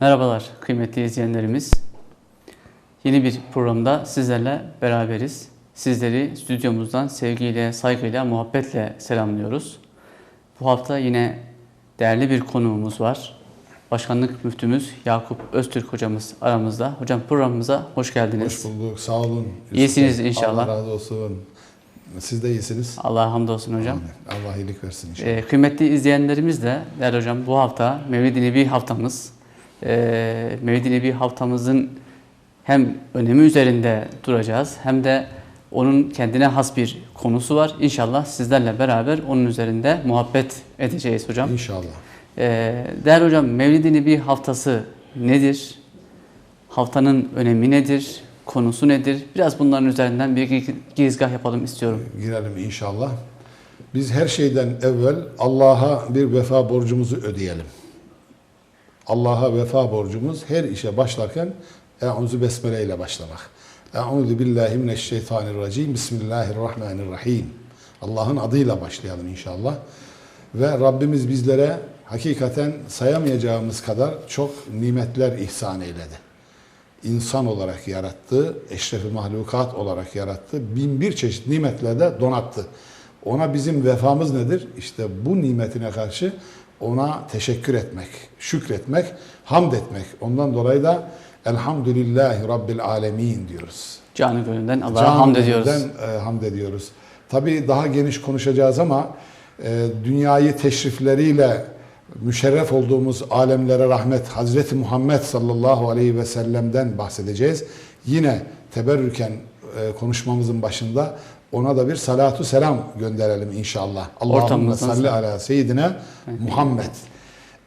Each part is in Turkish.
Merhabalar kıymetli izleyenlerimiz. Yeni bir programda sizlerle beraberiz. Sizleri stüdyomuzdan sevgiyle, saygıyla, muhabbetle selamlıyoruz. Bu hafta yine değerli bir konuğumuz var. Başkanlık müftümüz Yakup Öztürk hocamız aramızda. Hocam programımıza hoş geldiniz. Hoş bulduk. Sağ olun. İyisiniz inşallah. Allah razı olsun. Siz de iyisiniz. Allah'a hamdolsun hocam. Amin. Allah iyilik versin inşallah. Ee, kıymetli izleyenlerimiz de değerli hocam bu hafta Mevlid-i Nebi haftamız. Ee, Mevlid-i Nebi haftamızın hem önemi üzerinde duracağız hem de onun kendine has bir konusu var. İnşallah sizlerle beraber onun üzerinde muhabbet edeceğiz hocam. İnşallah. Ee, değerli hocam Mevlid-i Nebi haftası nedir? Haftanın önemi nedir? Konusu nedir? Biraz bunların üzerinden bir gi- girizgah yapalım istiyorum. Girelim inşallah. Biz her şeyden evvel Allah'a bir vefa borcumuzu ödeyelim. Allah'a vefa borcumuz her işe başlarken Euzu besmele ile başlamak. Euzu billahi mineşşeytanirracim. Bismillahirrahmanirrahim. Allah'ın adıyla başlayalım inşallah. Ve Rabbimiz bizlere hakikaten sayamayacağımız kadar çok nimetler ihsan eyledi. İnsan olarak yarattı, eşrefi mahlukat olarak yarattı. Bin bir çeşit nimetle de donattı. Ona bizim vefamız nedir? İşte bu nimetine karşı ona teşekkür etmek, şükretmek, hamd etmek. Ondan dolayı da Elhamdülillahi Rabbil Alemin diyoruz. Canı gönülden Allah'a hamd ediyoruz. Canımızdan, e, hamd ediyoruz. Tabii daha geniş konuşacağız ama e, dünyayı teşrifleriyle müşerref olduğumuz alemlere rahmet Hazreti Muhammed sallallahu aleyhi ve sellem'den bahsedeceğiz. Yine teberrüken e, konuşmamızın başında ona da bir salatu selam gönderelim inşallah. Allahümme salli ala seyyidine Muhammed.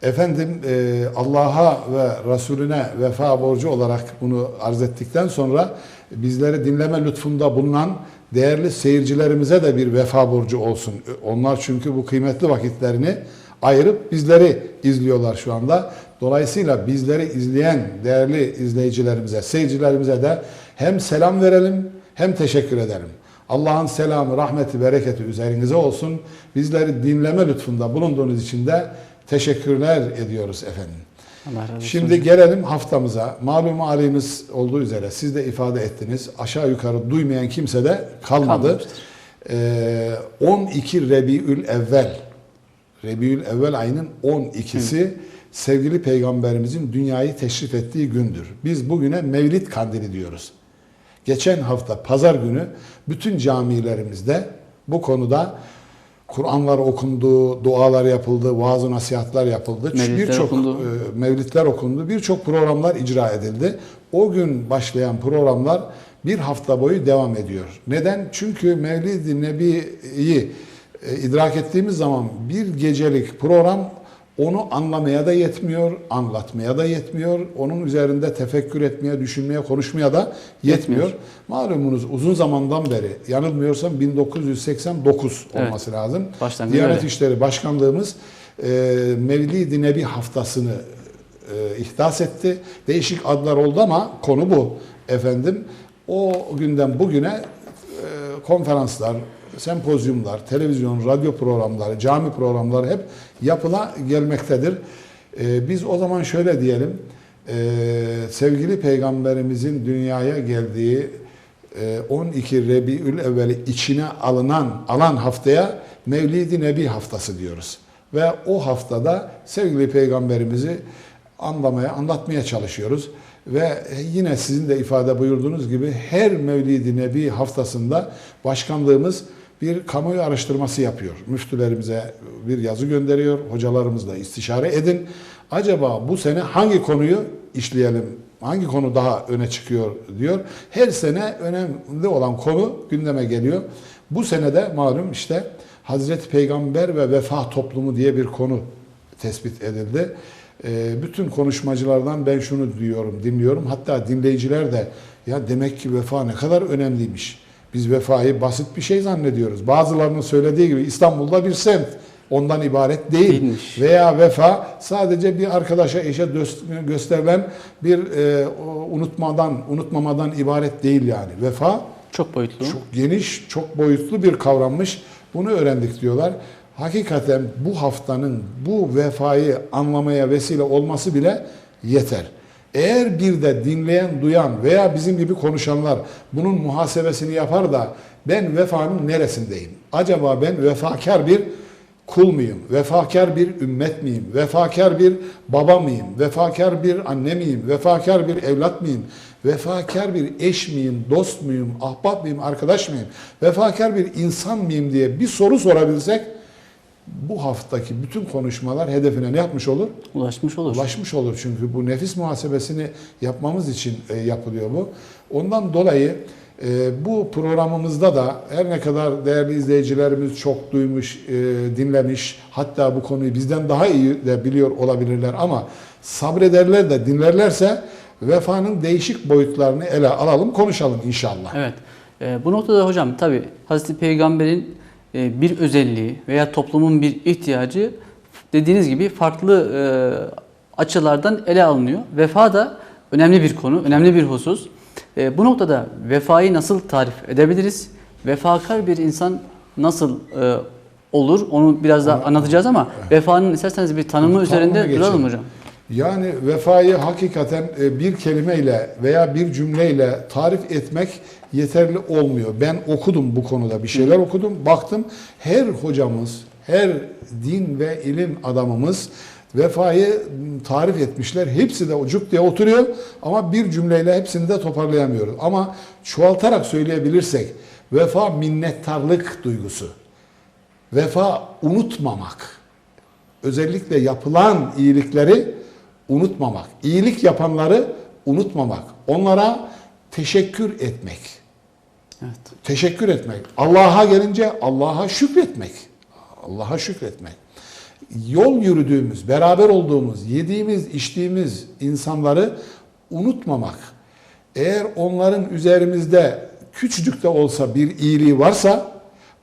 Efendim e, Allah'a ve Resulüne vefa borcu olarak bunu arz ettikten sonra bizleri dinleme lütfunda bulunan değerli seyircilerimize de bir vefa borcu olsun. Onlar çünkü bu kıymetli vakitlerini ayırıp bizleri izliyorlar şu anda. Dolayısıyla bizleri izleyen değerli izleyicilerimize, seyircilerimize de hem selam verelim hem teşekkür edelim. Allah'ın selamı, rahmeti, bereketi üzerinize olsun. Bizleri dinleme lütfunda bulunduğunuz için de teşekkürler ediyoruz efendim. Allah razı olsun. Şimdi gelelim haftamıza. Malum haliniz olduğu üzere siz de ifade ettiniz. Aşağı yukarı duymayan kimse de kalmadı. Ee, 12 Rebiül Evvel. Rebiül Evvel ayının 12'si sevgili peygamberimizin dünyayı teşrif ettiği gündür. Biz bugüne Mevlid Kandili diyoruz. Geçen hafta pazar günü bütün camilerimizde bu konuda Kur'anlar okundu, dualar yapıldı, vaaz nasihatler yapıldı. Mevlidler Birçok e, mevlitler okundu. Birçok programlar icra edildi. O gün başlayan programlar bir hafta boyu devam ediyor. Neden? Çünkü Mevlid-i Nebi'yi e, idrak ettiğimiz zaman bir gecelik program onu anlamaya da yetmiyor, anlatmaya da yetmiyor, onun üzerinde tefekkür etmeye, düşünmeye, konuşmaya da yetmiyor. Yetmiyor. Malumunuz uzun zamandan beri, yanılmıyorsam 1989 Evet. olması lazım. Başlangıcı Diyanet öyle. İşleri Başkanlığımız e, Mevlid-i Nebi haftasını e, ihdas etti. Değişik adlar oldu ama konu bu efendim. O günden bugüne e, konferanslar, sempozyumlar, televizyon, radyo programları, cami programları hep yapıla gelmektedir. E, biz o zaman şöyle diyelim, e, sevgili peygamberimizin dünyaya geldiği e, 12 Rebiül Evvel'i içine alınan alan haftaya Mevlid-i Nebi haftası diyoruz. Ve o haftada sevgili peygamberimizi anlamaya, anlatmaya çalışıyoruz. Ve yine sizin de ifade buyurduğunuz gibi her Mevlid-i Nebi haftasında başkanlığımız bir kamuoyu araştırması yapıyor. Müftülerimize bir yazı gönderiyor. Hocalarımızla istişare edin. Acaba bu sene hangi konuyu işleyelim? Hangi konu daha öne çıkıyor diyor. Her sene önemli olan konu gündeme geliyor. Bu sene de malum işte Hazreti Peygamber ve vefa toplumu diye bir konu tespit edildi. Ee, bütün konuşmacılardan ben şunu diyorum, dinliyorum. Hatta dinleyiciler de ya demek ki vefa ne kadar önemliymiş. Biz vefayı basit bir şey zannediyoruz. Bazılarının söylediği gibi İstanbul'da bir semt ondan ibaret değil. Değilmiş. Veya vefa sadece bir arkadaşa, eşe gösterilen bir e, unutmadan, unutmamadan ibaret değil yani. Vefa Çok boyutlu. çok geniş, çok boyutlu bir kavrammış. Bunu öğrendik diyorlar. Hakikaten bu haftanın bu vefayı anlamaya vesile olması bile yeter. Eğer bir de dinleyen, duyan veya bizim gibi konuşanlar bunun muhasebesini yapar da ben vefanın neresindeyim? Acaba ben vefakar bir kul muyum? Vefakar bir ümmet miyim? Vefakar bir baba mıyım? Vefakar bir anne miyim? Vefakar bir evlat mıyım? Vefakar bir eş miyim? Dost muyum? Ahbap mıyım? Arkadaş mıyım? Vefakar bir insan mıyım diye bir soru sorabilsek bu haftaki bütün konuşmalar hedefine ne yapmış olur? Ulaşmış olur. Ulaşmış olur çünkü bu nefis muhasebesini yapmamız için e, yapılıyor bu. Ondan dolayı e, bu programımızda da her ne kadar değerli izleyicilerimiz çok duymuş, e, dinlemiş, hatta bu konuyu bizden daha iyi de biliyor olabilirler ama sabrederler de dinlerlerse vefanın değişik boyutlarını ele alalım, konuşalım inşallah. Evet. Bu noktada hocam tabi Hazreti Peygamber'in bir özelliği veya toplumun bir ihtiyacı dediğiniz gibi farklı e, açılardan ele alınıyor. Vefa da önemli bir konu, önemli bir husus. E, bu noktada vefayı nasıl tarif edebiliriz? Vefakar bir insan nasıl e, olur? Onu biraz daha anlatacağız ama vefanın isterseniz bir tanımı üzerinde duralım hocam. Yani vefayı hakikaten e, bir kelimeyle veya bir cümleyle tarif etmek yeterli olmuyor. Ben okudum bu konuda bir şeyler okudum. Baktım her hocamız, her din ve ilim adamımız vefayı tarif etmişler. Hepsi de ucuk diye oturuyor ama bir cümleyle hepsini de toparlayamıyoruz. Ama çoğaltarak söyleyebilirsek vefa minnettarlık duygusu. Vefa unutmamak özellikle yapılan iyilikleri unutmamak, iyilik yapanları unutmamak, onlara teşekkür etmek. Evet. Teşekkür etmek. Allah'a gelince Allah'a şükretmek. Allah'a şükretmek. Yol yürüdüğümüz, beraber olduğumuz, yediğimiz, içtiğimiz insanları unutmamak. Eğer onların üzerimizde küçücük de olsa bir iyiliği varsa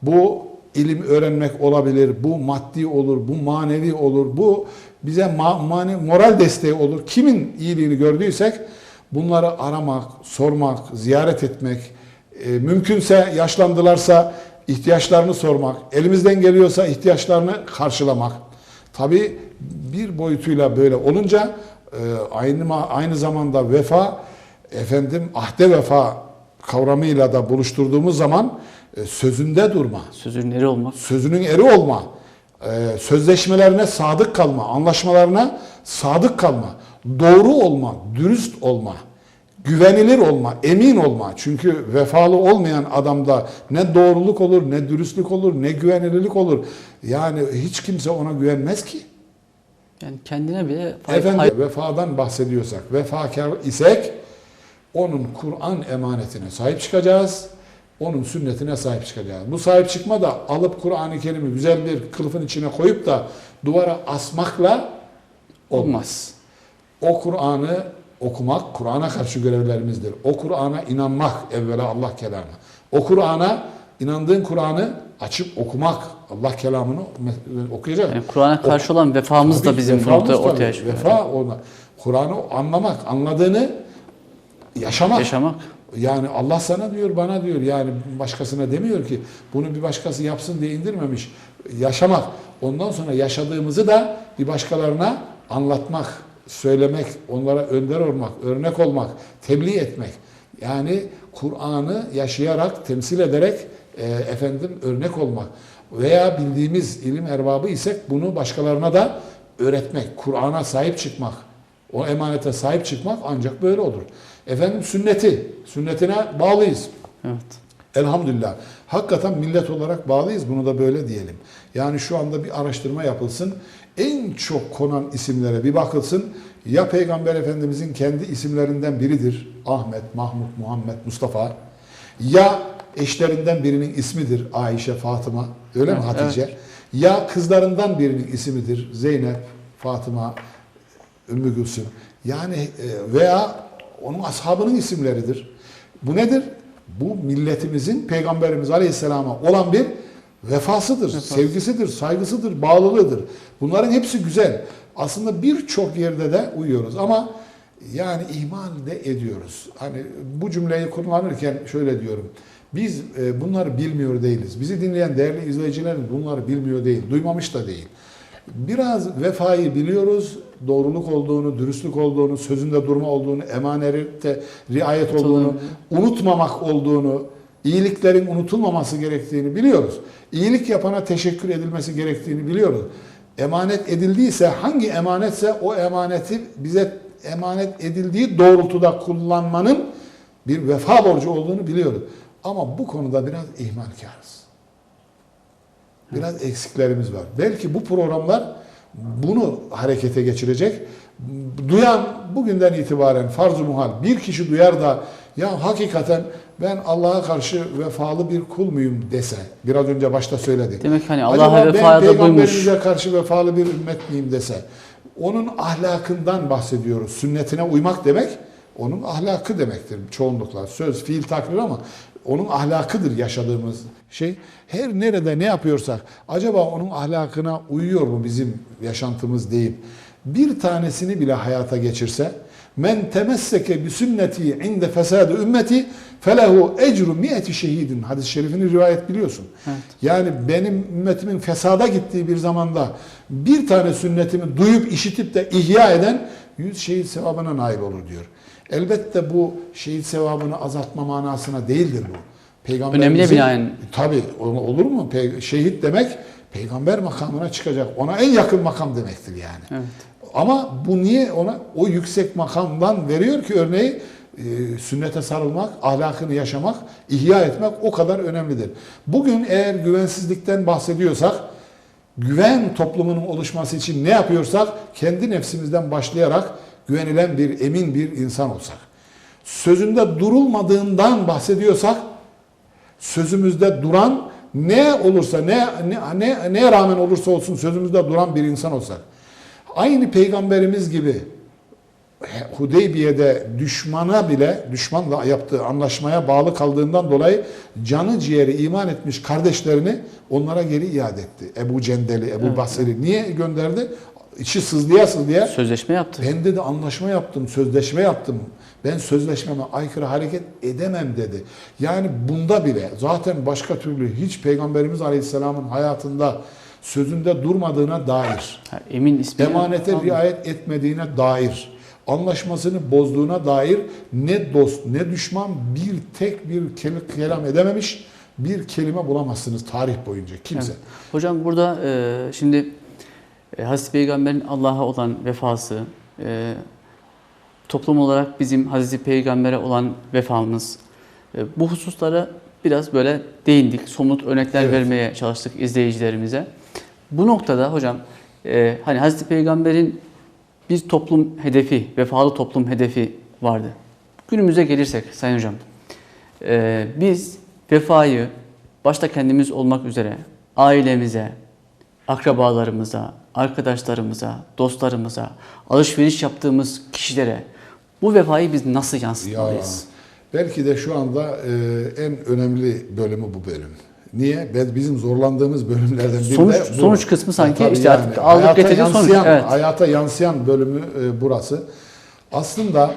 bu ilim öğrenmek olabilir, bu maddi olur, bu manevi olur, bu bize ma- mane moral desteği olur. Kimin iyiliğini gördüysek bunları aramak, sormak, ziyaret etmek, e, mümkünse yaşlandılarsa ihtiyaçlarını sormak, elimizden geliyorsa ihtiyaçlarını karşılamak. Tabi bir boyutuyla böyle olunca e, aynı aynı zamanda vefa efendim ahde vefa kavramıyla da buluşturduğumuz zaman e, sözünde durma, Sözün eri olmak. sözünün eri olma, e, sözleşmelerine sadık kalma, anlaşmalarına sadık kalma, doğru olma, dürüst olma, güvenilir olma, emin olma. Çünkü vefalı olmayan adamda ne doğruluk olur, ne dürüstlük olur, ne güvenilirlik olur. Yani hiç kimse ona güvenmez ki. Yani kendine bile Efendim vefadan bahsediyorsak, vefakar isek onun Kur'an emanetine sahip çıkacağız. Onun sünnetine sahip çıkacağız. Bu sahip çıkma da alıp Kur'an-ı Kerim'i güzel bir kılıfın içine koyup da duvara asmakla olmaz. O Kur'an'ı okumak, Kur'an'a karşı görevlerimizdir. O Kur'an'a inanmak evvela Allah kelamı. O Kur'an'a inandığın Kur'an'ı açıp okumak, Allah kelamını okuyacak. yani Kur'an'a karşı olan vefamız da bizim vefamız tabii. ortaya çıkıyor. Vefa ona. Kur'an'ı anlamak, anladığını yaşamak. Yaşamak. Yani Allah sana diyor, bana diyor. Yani başkasına demiyor ki bunu bir başkası yapsın diye indirmemiş. Yaşamak. Ondan sonra yaşadığımızı da bir başkalarına anlatmak, söylemek, onlara önder olmak, örnek olmak, tebliğ etmek. Yani Kur'an'ı yaşayarak, temsil ederek e, efendim örnek olmak. Veya bildiğimiz ilim erbabı isek bunu başkalarına da öğretmek, Kur'an'a sahip çıkmak. O emanete sahip çıkmak ancak böyle olur. Efendim sünneti, sünnetine bağlıyız. Evet. Elhamdülillah. Hakikaten millet olarak bağlıyız. Bunu da böyle diyelim. Yani şu anda bir araştırma yapılsın. En çok konan isimlere bir bakılsın. Ya Peygamber Efendimizin kendi isimlerinden biridir. Ahmet, Mahmut, Muhammed, Mustafa. Ya eşlerinden birinin ismidir. Ayşe, Fatıma. Öyle mi Evet, Hatice? Ya kızlarından birinin ismidir. Zeynep, Fatıma, Ümmü Gülsüm. Yani e, veya onun ashabının isimleridir. Bu nedir? Bu milletimizin Peygamberimiz Aleyhisselam'a olan bir vefasıdır, sevgisidir, saygısıdır, bağlılığıdır. Bunların hepsi güzel. Aslında birçok yerde de uyuyoruz ama yani ihmal de ediyoruz. Hani bu cümleyi kullanırken şöyle diyorum. Biz e, bunları bilmiyor değiliz. Bizi dinleyen değerli izleyicilerimiz bunları bilmiyor değil, duymamış da değil. Biraz vefayı biliyoruz, doğruluk olduğunu, dürüstlük olduğunu, sözünde durma olduğunu, emanette riayet olduğunu, unutmamak olduğunu, iyiliklerin unutulmaması gerektiğini biliyoruz. İyilik yapana teşekkür edilmesi gerektiğini biliyoruz. Emanet edildiyse hangi emanetse o emaneti bize emanet edildiği doğrultuda kullanmanın bir vefa borcu olduğunu biliyoruz. Ama bu konuda biraz ihmalkarız. Biraz eksiklerimiz var. Belki bu programlar bunu harekete geçirecek. Duyan bugünden itibaren farz-ı muhal bir kişi duyar da ya hakikaten ben Allah'a karşı vefalı bir kul muyum dese. Biraz önce başta söyledik. Demek hani Allah'a da buymuş. peygamberimize karşı vefalı bir ümmet miyim dese. Onun ahlakından bahsediyoruz. Sünnetine uymak demek onun ahlakı demektir çoğunlukla. Söz, fiil, takrir ama onun ahlakıdır yaşadığımız şey. Her nerede ne yapıyorsak acaba onun ahlakına uyuyor mu bizim yaşantımız deyip bir tanesini bile hayata geçirse men temesseke bi sünneti inde fesadi ümmeti felehu ecru mi'eti şehidin hadis-i şerifini rivayet biliyorsun. Evet. Yani benim ümmetimin fesada gittiği bir zamanda bir tane sünnetimi duyup işitip de ihya eden yüz şehit sevabına nail olur diyor. Elbette bu şehit sevabını azaltma manasına değildir bu. Önemli binaen. Tabi olur mu? Pe- şehit demek peygamber makamına çıkacak. Ona en yakın makam demektir yani. Evet. Ama bu niye ona o yüksek makamdan veriyor ki örneği e, sünnete sarılmak, ahlakını yaşamak, ihya etmek o kadar önemlidir. Bugün eğer güvensizlikten bahsediyorsak, güven toplumunun oluşması için ne yapıyorsak kendi nefsimizden başlayarak güvenilen bir, emin bir insan olsak. Sözünde durulmadığından bahsediyorsak sözümüzde duran ne olursa ne, ne, ne neye rağmen olursa olsun sözümüzde duran bir insan olsak. Aynı peygamberimiz gibi Hudeybiye'de düşmana bile düşmanla yaptığı anlaşmaya bağlı kaldığından dolayı canı ciğeri iman etmiş kardeşlerini onlara geri iade etti. Ebu Cendeli, Ebu Evet. Basri niye gönderdi? İçi sızlıya sızlıya Sözleşme yaptı. ben dedi anlaşma yaptım, sözleşme yaptım. Ben sözleşmeme aykırı hareket edemem dedi. Yani bunda bile zaten başka türlü hiç Peygamberimiz Aleyhisselam'ın hayatında sözünde durmadığına dair, Ha, emin ismi. emanete riayet etmediğine dair, anlaşmasını bozduğuna dair ne dost ne düşman bir tek bir kel- kelam edememiş, bir kelime bulamazsınız tarih boyunca kimse. Evet. Hocam burada e, şimdi e, Hazreti Peygamber'in Allah'a olan vefası, e, toplum olarak bizim Hazreti Peygamber'e olan vefamız, e, bu hususlara biraz böyle değindik. Somut örnekler Evet. vermeye çalıştık izleyicilerimize. Bu noktada hocam e, hani Hazreti Peygamber'in bir toplum hedefi, vefalı toplum hedefi vardı. Günümüze gelirsek Sayın Hocam, e, biz vefayı başta kendimiz olmak üzere ailemize, akrabalarımıza, arkadaşlarımıza, dostlarımıza, alışveriş yaptığımız kişilere bu vefayı biz nasıl Ya yansıtmalıyız? belki de şu anda e, en önemli bölümü bu bölüm. Niye? Ben bizim zorlandığımız bölümlerden biri Sonuç- de bu. sonuç kısmı sanki tabii işte artık aldık hayata getirdik sonuç, evet. Hayata yansıyan bölümü e, burası. Aslında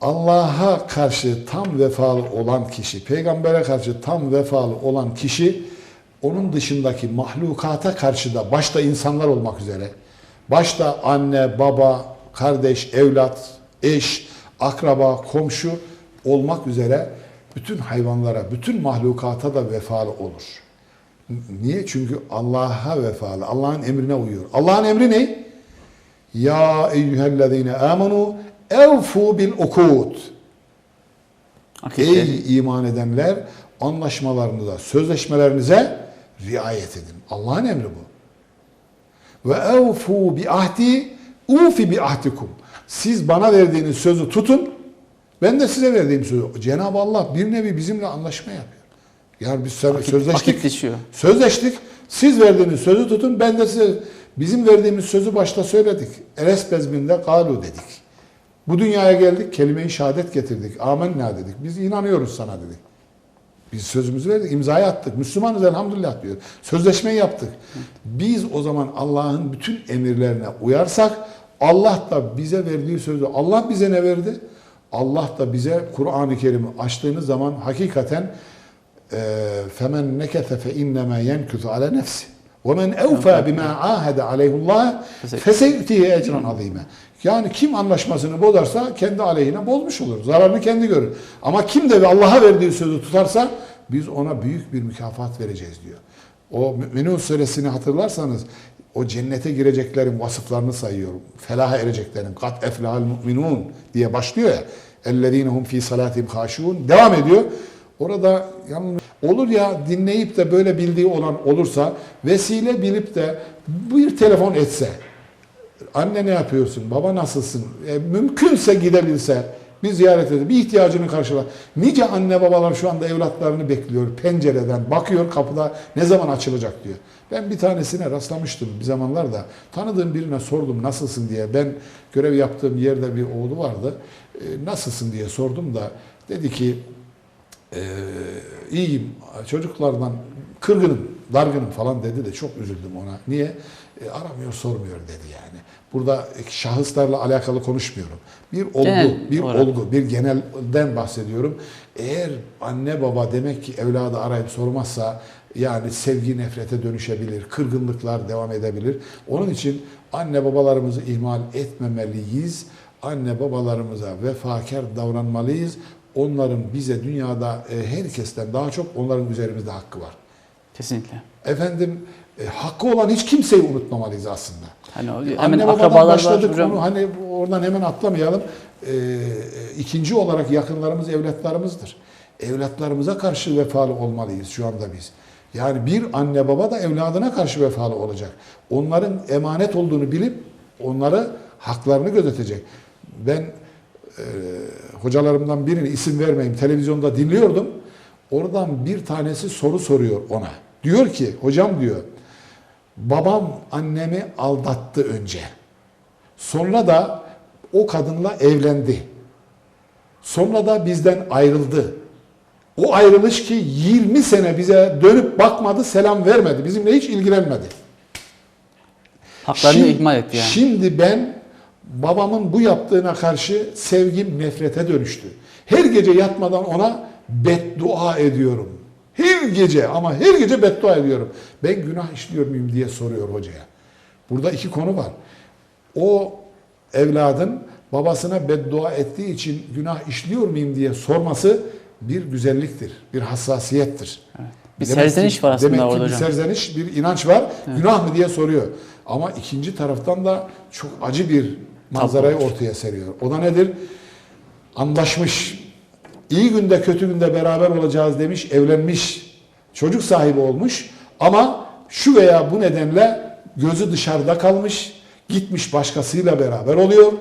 Allah'a karşı tam vefalı olan kişi, peygambere karşı tam vefalı olan kişi onun dışındaki mahlukata karşı da başta insanlar olmak üzere başta anne, baba, kardeş, evlat, eş, akraba, komşu olmak üzere bütün hayvanlara, bütün mahlukata da vefalı olur. Niye? Çünkü Allah'a vefalı. Allah'ın emrine uyuyor. Allah'ın emri ne? Ya eyyühellezine amenu evfu bil ukud. Ey iman edenler anlaşmalarınıza, sözleşmelerinize riayet edin. Allah'ın emri bu. Ve evfu bi ahdi ufi bi ahdikum. Siz bana verdiğiniz sözü tutun. Ben de size verdiğim sözü. Cenab-ı Allah bir nevi bizimle anlaşma yapıyor. Yani biz Vakit- sözleştik. Sözleştik. Siz verdiğiniz sözü tutun. Ben de size bizim verdiğimiz sözü başta söyledik. Eres bezminde galu dedik. Bu dünyaya geldik, kelime-i şehadet getirdik. Amenna dedik. Biz inanıyoruz sana dedik. Biz sözümüzü verdik, imzayı attık. Müslümanız elhamdülillah diyor. Sözleşmeyi yaptık. Biz o zaman Allah'ın bütün emirlerine uyarsak, Allah da bize verdiği sözü, Allah bize ne verdi? Allah da bize Kur'an-ı Kerim'i açtığınız zaman hakikaten nekete fe innema yenkütü ala nefsi. وَمَنْ اَوْفَى بِمَا عَاهَدَ عَلَيْهُ اللّٰهِ فَسَيُؤْتِهِ اَجْرًا عَظِيمًا Yani kim anlaşmasını bozarsa kendi aleyhine bozmuş olur. Zararını kendi görür. Ama kim de Allah'a verdiği sözü tutarsa biz ona büyük bir mükafat vereceğiz diyor. O Mü'minun suresini hatırlarsanız o cennete gireceklerin vasıflarını sayıyor. Felaha ereceklerin. Kat eflahal mu'minun diye başlıyor ya. Ellezinehum fi salatihim haşiun. Devam ediyor. Orada yalnız olur ya dinleyip de böyle bildiği olan olursa vesile bilip de bir telefon etse. Anne ne yapıyorsun? Baba nasılsın? E, mümkünse gidebilse bir ziyaret edip bir ihtiyacını karşılar. Nice anne babalar şu anda evlatlarını bekliyor pencereden bakıyor kapıda ne zaman açılacak diyor. Ben bir tanesine rastlamıştım bir zamanlar da tanıdığım birine sordum nasılsın? diye. Ben görev yaptığım yerde bir oğlu vardı. E, nasılsın? diye sordum da dedi ki ee, iyiyim çocuklardan kırgınım, dargınım falan dedi de çok üzüldüm ona. Niye? E, aramıyor, sormuyor dedi yani. Burada şahıslarla alakalı konuşmuyorum. Bir olgu, Genel bir olarak. olgu, bir genelden bahsediyorum. Eğer anne baba demek ki evladı arayıp sormazsa yani sevgi nefrete dönüşebilir, kırgınlıklar devam edebilir. Onun için anne babalarımızı ihmal etmemeliyiz. Anne babalarımıza vefakar davranmalıyız. Onların bize dünyada e, herkesten daha çok onların üzerimizde hakkı var. Kesinlikle. Efendim e, hakkı olan hiç kimseyi unutmamalıyız aslında. Hani o- Anne hemen babadan akrabalar var başladık hocam. onu hani oradan hemen atlamayalım. Ee, ikinci olarak yakınlarımız evlatlarımızdır. Evlatlarımıza karşı vefalı olmalıyız şu anda biz. Yani bir anne baba da evladına karşı vefalı olacak. Onların emanet olduğunu bilip onları haklarını gözetecek. Ben e, hocalarımdan birini isim vermeyeyim televizyonda dinliyordum. Oradan bir tanesi soru soruyor ona. Diyor ki hocam diyor babam annemi aldattı önce. Sonra da o kadınla evlendi. Sonra da bizden ayrıldı. O ayrılış ki 20 sene bize dönüp bakmadı, selam vermedi. Bizimle hiç ilgilenmedi. Haklarını Şimdi- ihmal etti yani. Şimdi ben babamın bu yaptığına karşı sevgim nefrete dönüştü. Her gece yatmadan ona beddua ediyorum. Her gece ama her gece beddua ediyorum. Ben günah işliyor muyum diye soruyor hocaya. Burada iki konu var. O evladın babasına beddua ettiği için günah işliyor muyum diye sorması bir güzelliktir, bir hassasiyettir. Bir Demek ki- serzeniş var aslında demek ki orada bir hocam. serzeniş, bir inanç var. Günah mı diye soruyor. Ama ikinci taraftan da çok acı bir manzarayı ortaya seriyor. O da nedir? Anlaşmış, iyi günde kötü günde beraber olacağız demiş, evlenmiş, çocuk sahibi olmuş ama şu veya bu nedenle gözü dışarıda kalmış, gitmiş başkasıyla beraber oluyor,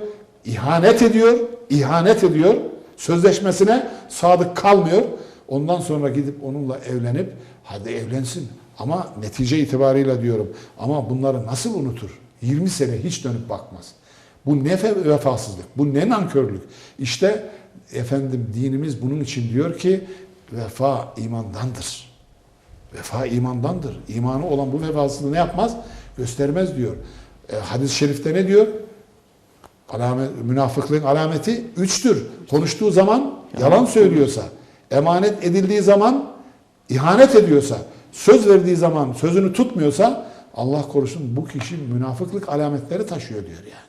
ihanet ediyor, ihanet ediyor, sözleşmesine sadık kalmıyor. Ondan sonra gidip onunla evlenip hadi evlensin ama netice itibarıyla diyorum ama bunları nasıl unutur? 20 sene hiç dönüp bakmaz. Bu ne vefasızlık, bu ne nankörlük. İşte efendim dinimiz bunun için diyor ki vefa imandandır. Vefa imandandır. İmanı olan bu vefasızlığı ne yapmaz? Göstermez diyor. E, hadis-i şerifte ne diyor? Alamet, münafıklığın alameti üçtür. Konuştuğu zaman yalan söylüyorsa, emanet edildiği zaman ihanet ediyorsa, söz verdiği zaman sözünü tutmuyorsa Allah korusun bu kişi münafıklık alametleri taşıyor diyor yani.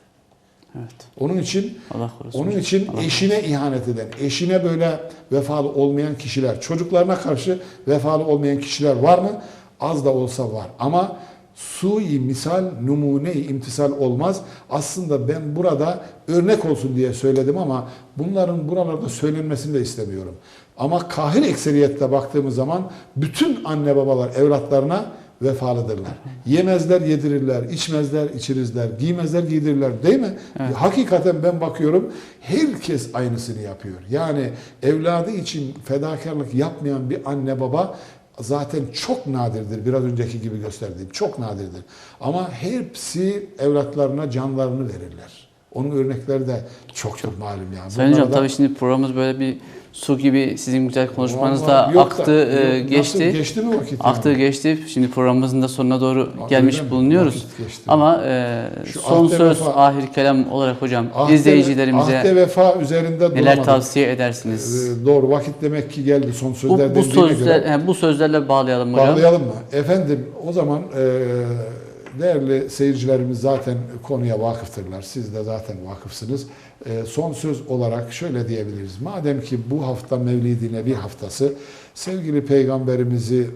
Evet. Onun için Allah korusun. onun için Allah eşine ihanet eden, eşine böyle vefalı olmayan kişiler, çocuklarına karşı vefalı olmayan kişiler var mı? Az da olsa var. Ama sui misal, numune imtisal olmaz. Aslında ben burada örnek olsun diye söyledim ama bunların buralarda söylenmesini de istemiyorum. Ama kahir ekseriyette baktığımız zaman bütün anne babalar evlatlarına vefalıdırlar. Yemezler, yedirirler, içmezler, içirizler, giymezler, giydirirler değil mi? Hakikaten ben bakıyorum herkes aynısını yapıyor. Yani evladı için fedakarlık yapmayan bir anne baba zaten çok nadirdir. Biraz önceki gibi gösterdiğim çok nadirdir. Ama hepsi evlatlarına canlarını verirler. Onun örnekleri de çoktur malum yani. Sayın Hocam da- tabii şimdi programımız böyle bir su gibi sizin güzel Vallahi yok da- aktı, e, yok, geçti. Nasıl geçti mi vakit? Aktı yani? geçti. Şimdi programımızın da sonuna doğru Aa, gelmiş mi? bulunuyoruz. Ama e, Şu son ahde söz, vefa- ahir kelam olarak hocam Ahde- izleyicilerimize ahde vefa üzerinde neler duramadık. tavsiye edersiniz? Ee, doğru vakit demek ki geldi son Bu, sözler bu dendiğine sözler, göre. he, bu sözlerle bağlayalım hocam. Bağlayalım mı? Efendim o zaman e, değerli seyircilerimiz zaten konuya vakıftırlar. Siz de zaten vakıfsınız. E, son söz olarak şöyle diyebiliriz. Madem ki bu hafta Mevlid-i Nebi haftası sevgili peygamberimizi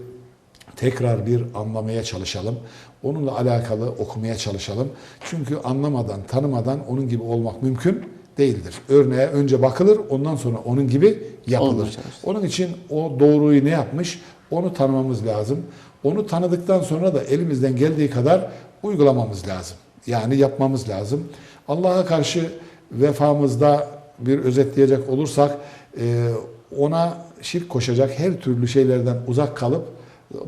tekrar bir anlamaya çalışalım. Onunla alakalı okumaya çalışalım. Çünkü anlamadan, tanımadan onun gibi olmak mümkün değildir. Örneğe önce bakılır, ondan sonra onun gibi yapılır. Onun için o doğruyu ne yapmış? Onu tanımamız lazım. Onu tanıdıktan sonra da elimizden geldiği kadar uygulamamız lazım. Yani yapmamız lazım. Allah'a karşı vefamızda bir özetleyecek olursak e, ona şirk koşacak her türlü şeylerden uzak kalıp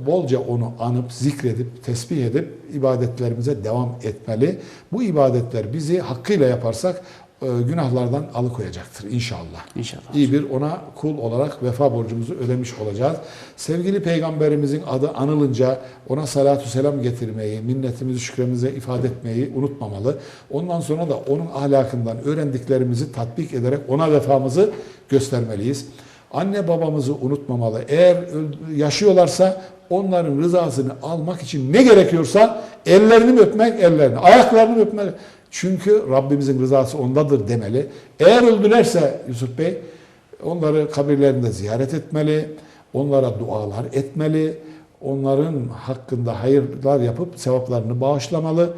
bolca onu anıp, zikredip, tesbih edip ibadetlerimize devam etmeli. Bu ibadetler bizi hakkıyla yaparsak günahlardan alıkoyacaktır inşallah. İnşallah. İyi bir ona kul olarak vefa borcumuzu ödemiş olacağız. Sevgili peygamberimizin adı anılınca ona salatu selam getirmeyi, minnetimizi, şükremizi ifade etmeyi unutmamalı. Ondan sonra da onun ahlakından öğrendiklerimizi tatbik ederek ona vefamızı göstermeliyiz. Anne babamızı unutmamalı. Eğer yaşıyorlarsa onların rızasını almak için ne gerekiyorsa ellerini öpmek, ellerini, ayaklarını öpmek. Çünkü Rabbimizin rızası ondadır demeli. Eğer öldülerse Yusuf Bey onları kabirlerinde ziyaret etmeli, onlara dualar etmeli, onların hakkında hayırlar yapıp sevaplarını bağışlamalı.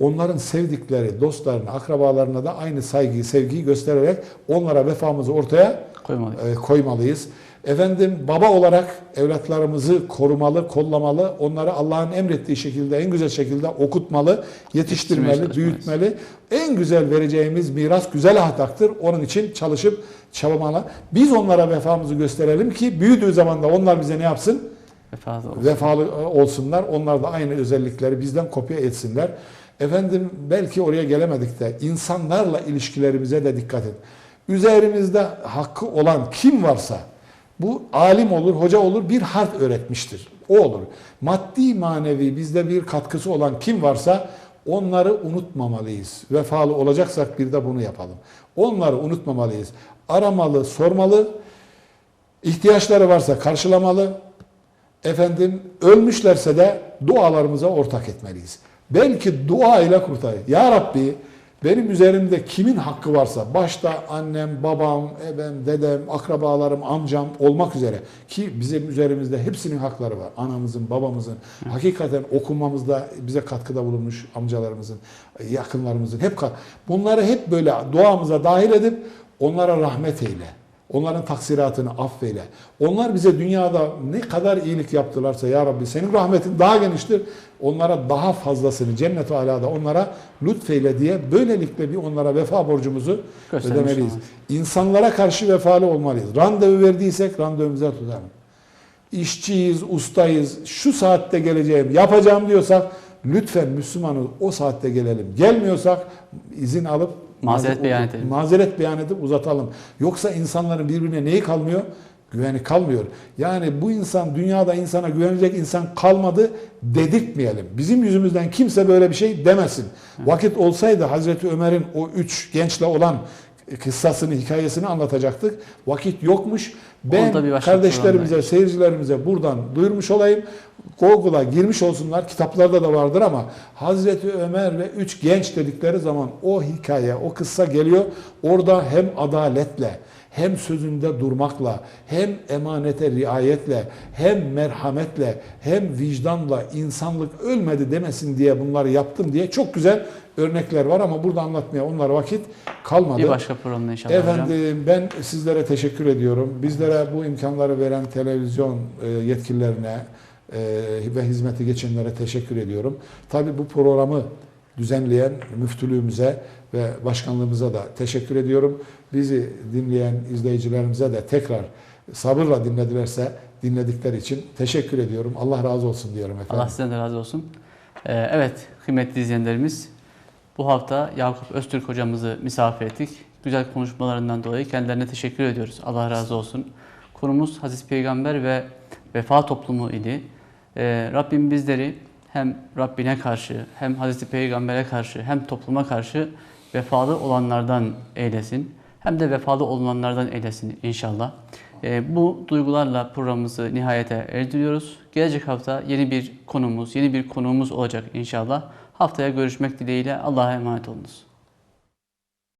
Onların sevdikleri, dostlarına, akrabalarına da aynı saygıyı, sevgiyi göstererek onlara vefamızı ortaya Koymalıyız. e, koymalıyız. Efendim baba olarak evlatlarımızı korumalı, kollamalı, onları Allah'ın emrettiği şekilde, en güzel şekilde okutmalı, yetiştirmeli, büyütmeli. En güzel vereceğimiz miras güzel ahlaktır. Onun için çalışıp çabamalı. Biz onlara vefamızı gösterelim ki büyüdüğü zaman da onlar bize ne yapsın? Vefalı olsun. vefalı e, olsunlar. Onlar da aynı özellikleri bizden kopya etsinler. Efendim belki oraya gelemedik de insanlarla ilişkilerimize de dikkat et. Üzerimizde hakkı olan kim varsa bu alim olur, hoca olur bir harf öğretmiştir. O olur. Maddi manevi bizde bir katkısı olan kim varsa onları unutmamalıyız. Vefalı olacaksak bir de bunu yapalım. Onları unutmamalıyız. Aramalı, sormalı. ihtiyaçları varsa karşılamalı efendim ölmüşlerse de dualarımıza ortak etmeliyiz. Belki dua ile kurtarır. Ya Rabbi benim üzerimde kimin hakkı varsa başta annem, babam, ebem, dedem, akrabalarım, amcam olmak üzere ki bizim üzerimizde hepsinin hakları var. Anamızın, babamızın, hakikaten okumamızda bize katkıda bulunmuş amcalarımızın, yakınlarımızın hep bunları hep böyle duamıza dahil edip onlara rahmet eyle. Onların taksiratını affeyle. Onlar bize dünyada ne kadar iyilik yaptılarsa ya Rabbi senin rahmetin daha geniştir. Onlara daha fazlasını cennet-i alada onlara lütfeyle diye böylelikle bir onlara vefa borcumuzu Göstermiş ödemeliyiz. olmalıyız. İnsanlara karşı vefalı olmalıyız. Randevu verdiysek randevumuza tutalım. İşçiyiz, ustayız, şu saatte geleceğim, yapacağım diyorsak lütfen Müslümanız o saatte gelelim. Gelmiyorsak izin alıp Mazeret beyan edelim. Mazeret beyan edip uzatalım. Yoksa insanların birbirine neyi kalmıyor? Güveni kalmıyor. Yani bu insan dünyada insana güvenecek insan kalmadı dedirtmeyelim. Bizim yüzümüzden kimse böyle bir şey demesin. Vakit olsaydı Hazreti Ömer'in o üç gençle olan kıssasını, hikayesini anlatacaktık. Vakit yokmuş. Ben kardeşlerimize, seyircilerimize buradan duyurmuş olayım. Google'a girmiş olsunlar. Kitaplarda da vardır ama Hazreti Ömer ve üç genç dedikleri zaman o hikaye, o kıssa geliyor. Orada hem adaletle, hem sözünde durmakla, hem emanete riayetle, hem merhametle, hem vicdanla insanlık ölmedi demesin diye bunları yaptım diye çok güzel örnekler var ama burada anlatmaya onlara vakit kalmadı. Bir başka programda inşallah hocam. Efendim ben sizlere teşekkür ediyorum. Bizlere bu imkanları veren televizyon e, yetkililerine e, ve hizmeti geçenlere teşekkür ediyorum. Tabii bu programı düzenleyen müftülüğümüze ve başkanlığımıza da teşekkür ediyorum. Bizi dinleyen izleyicilerimize de tekrar sabırla dinledilerse dinledikleri için teşekkür ediyorum. Allah razı olsun diyorum efendim. Allah sizden de razı olsun. Ee, evet kıymetli izleyenlerimiz Bu hafta Yakup Öztürk hocamızı misafir ettik. Güzel konuşmalarından dolayı kendilerine teşekkür ediyoruz. Allah razı olsun. Konumuz Hazreti Peygamber ve vefa toplumu idi. Ee, Rabbim bizleri hem Rabbine karşı hem Hazreti Peygamber'e karşı hem topluma karşı vefalı olanlardan eylesin. Hem de vefalı olunanlardan eylesin inşallah. Ee, bu duygularla programımızı nihayete erdiriyoruz. Gelecek hafta yeni bir konumuz, yeni bir konuğumuz olacak inşallah. Haftaya görüşmek dileğiyle Allah'a emanet olunuz.